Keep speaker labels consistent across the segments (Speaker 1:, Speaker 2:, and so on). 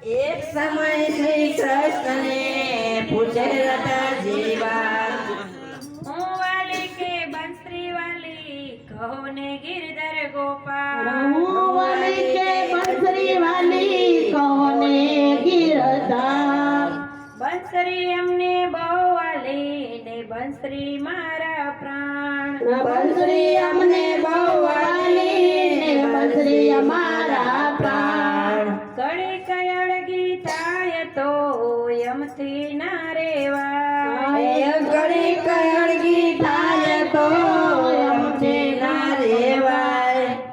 Speaker 1: એક સમય શ્રી કૃષ્ણને પૂજે હતા જીવા
Speaker 2: હું વાલી કે બંસરી વાલી કહો ને ગિરધર ગોપાલ.
Speaker 3: હું વાલી કે બંસરી વાલી કહો ને ગિરધર.
Speaker 2: બંસરી અમને બહુ વાલી ને બંસરી મારા પ્રાણ.
Speaker 3: બંસરી અમને બહુ વાલી ને બંસરી અમારા પ્રાણ.
Speaker 2: કડી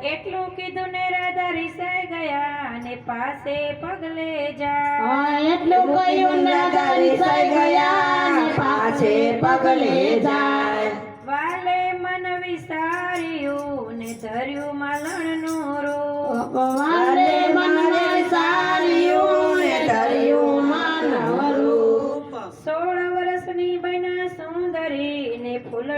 Speaker 2: એટલું કીધું ને રાધા રિસાઈ ગયા અને પાસે પગલે જા
Speaker 3: એટલું કહ્યું રાધા રીસાઈ ગયા ને પાસે પગલે જાય.
Speaker 2: વાલે મન વિસાર્યું ને ધર્યું માલણનું રૂપ.
Speaker 3: વાલે મન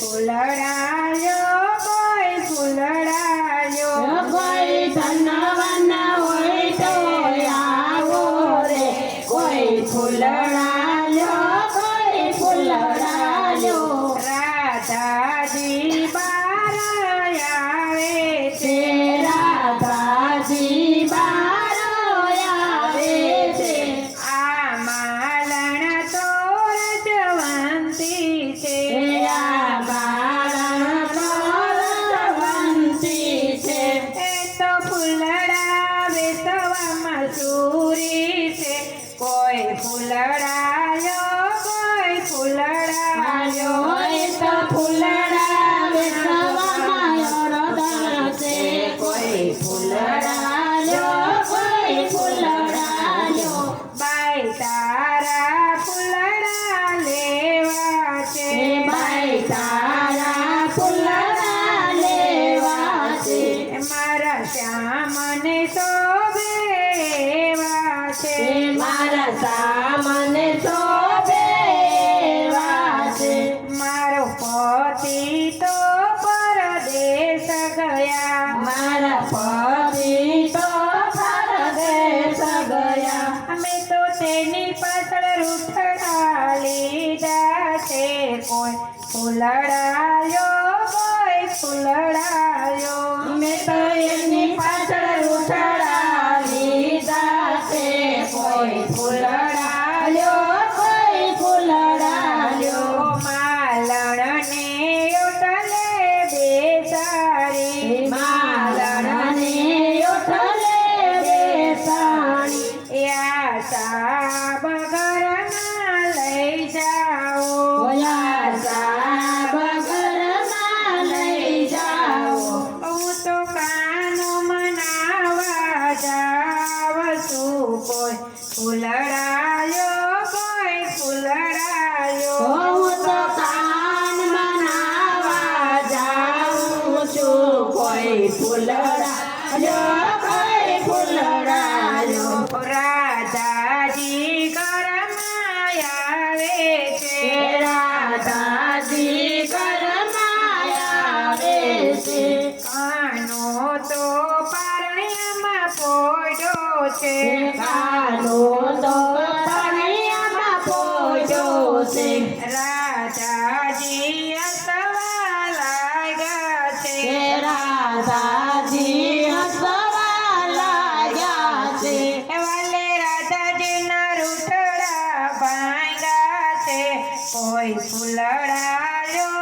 Speaker 2: લડાયો ફૂલડાયો કોઈ ફૂલડાયો હોય તો ફૂલડા
Speaker 3: વેચવામાં યોરદાન છે કોઈ ફૂલડાયો કોઈ ફૂલડાયો. બાયતા
Speaker 2: મારા
Speaker 3: સામને શોભે
Speaker 2: મારો પતિ તો પરદેશ ગયા.
Speaker 3: મારા પતિ તો પરદેશ ગયા.
Speaker 2: અમે તો તેની પાછળ રૂઠડા લીધા છે. કોઈ ફૂલડાયો
Speaker 3: ફૂલડાલ્યો કોઈ ફૂલડાલ્યો
Speaker 2: રાધાજી ઘરમાં આવે છે.
Speaker 3: રાધાજી ઘરમાં આવે છે.
Speaker 2: કાનો તો પારણ્યમાં પોડ્યો છે.
Speaker 3: કાનો તો પોયો છે.
Speaker 2: રાધાજી કોઈ ફૂલડાયો